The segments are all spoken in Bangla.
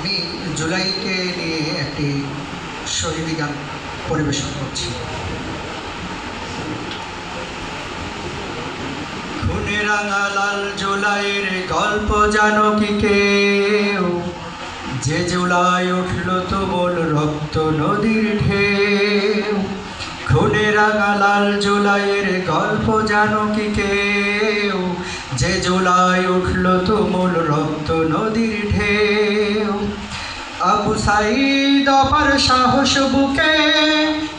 আমি জুলাইকে নিয়ে একটি শহীদি গান পরিবেশন করছি। খুনে রাঙা লাল জুলাইয়ের গল্প জানো কি কেউ? যে জুলাই উঠল তুমুল রক্ত নদীর ঢেউ। খুনে রাঙা লাল জুলাইয়ের গল্প জানো কি কেউ? যে জুলাই উঠল তুমুল রক্ত নদীর ঢেউ। সাইদ অপার সাহস বুকে,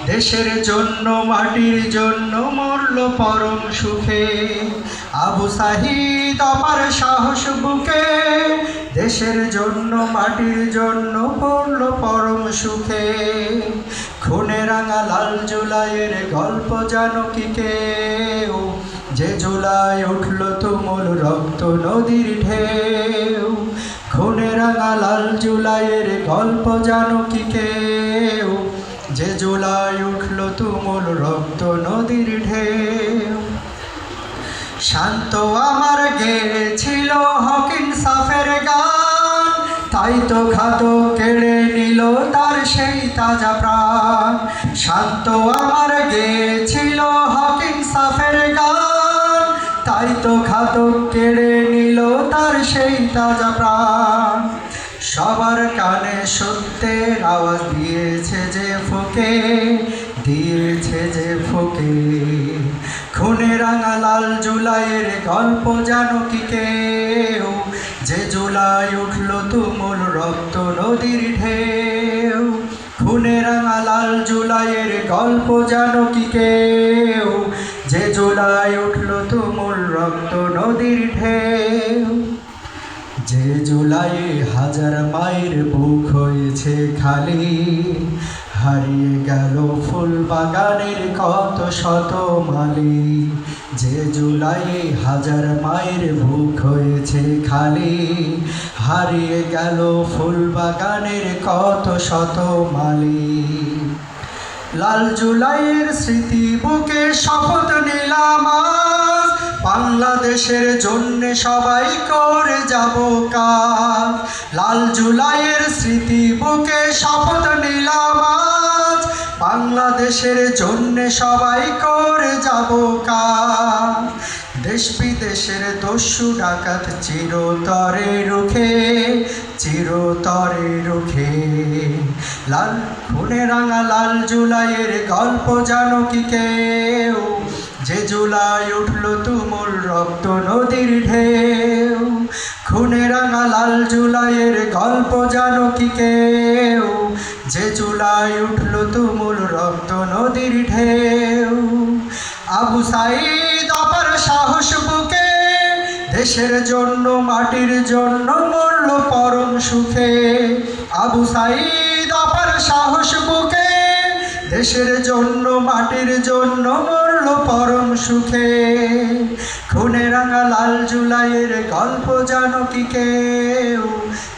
দেশের জন্য, মাটির জন্য, মরল পরম সুখে। আবু সাহিদ অপার সাহস বুকে, দেশের জন্য, মাটির জন্য পড়ল পরম সুখে। খুনে রাঙা লাল জুলাইয়ের গল্প জানো কি কেউ? যে জুলাই উঠল তুমুল রক্ত নদীর ঢেউ খুনে রাঙা লাল জুলাইয়ের গল্প জানো কি কেউ? যে জুলাই উঠল তুমুল রক্ত নদীর ঢেউ। শান্ত আমার গেছিল হকিন সাফের গান। তাই তো খাত কেড়ে নিল তার সেই তাজা প্রাণ। শান্ত আমার গেছিল হকিন সাফের গান। তাই তো খাত কেড়ে তার সেই তাজা প্রাণ। সবার কানে সত্যের আওয়াজ দিয়েছে যে ফোকে, দিয়েছে যে ফোকে। খুনে রাঙা লাল জুলাইয়ের গল্প জানো কি কেউ? যে জুলাই উঠল তুমুল রক্ত নদীর ঢেউ। খুনে রাঙা লাল জুলাইয়ের গল্প জানো কি কেউ? যে জুলাই উঠল তুমুল রক্ত নদীর ঢেউ। যে জুলাই হাজার মায়ের বুক হয়েছে খালি, হারিয়ে গেল ফুল বাগানের কত শত মালি। যে জুলাই হাজার মায়ের বুক হয়েছে খালি, হারিয়ে গেল ফুল বাগানের কত শত মালি। লাল জুলাইয়ের স্মৃতি বুকে শপথ বাংলাদেশের জন্য সবাই করে যাব কাজ। লাল জুলাইয়ের স্মৃতি বুকে শপথ নিলাম আজ। বাংলাদেশের জন্য সবাই করে যাব কাজ। দেশ বিদেশের দস্যু ডাকাত চিরতরে রুখে চিরতরে রুখে। লাল, খুনে রাঙা লাল জুলাইয়ের গল্প জানো কি কেউ? যে জুলাই উঠল তুমুল রক্ত নদীর ঢেউ, খুনে রাঙা লাল জুলাইয়ের গল্প জানো কি কেউ? যে জুলাই উঠল তুমুল রক্ত নদীর ঢেউ, আবু সাইদ অপার সাহস বুকে, দেশের জন্য মাটির জন্য মরল পরম সুখে। আবু সাইদ অপার সাহস বুকে, দেশের জন্য মাটির জন্য মরল পড়ল পরম সুখে। খুনে রাঙা লাল জুলাইয়ের গল্প জানো কি কেউ?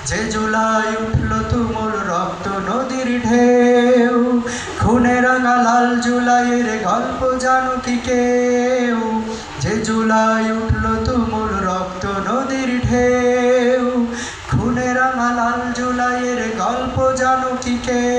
যে জুলাই উঠল তুমুল রক্ত নদীর ঢেউ। খুনে রাঙা লাল জুলাইয়ের গল্প জানো কি কেউ? যে জুলাই উঠল তুমুল রক্ত নদীর ঢেউ। খুনে রাঙা লাল জুলাইয়ের গল্প জানো কি কেউ?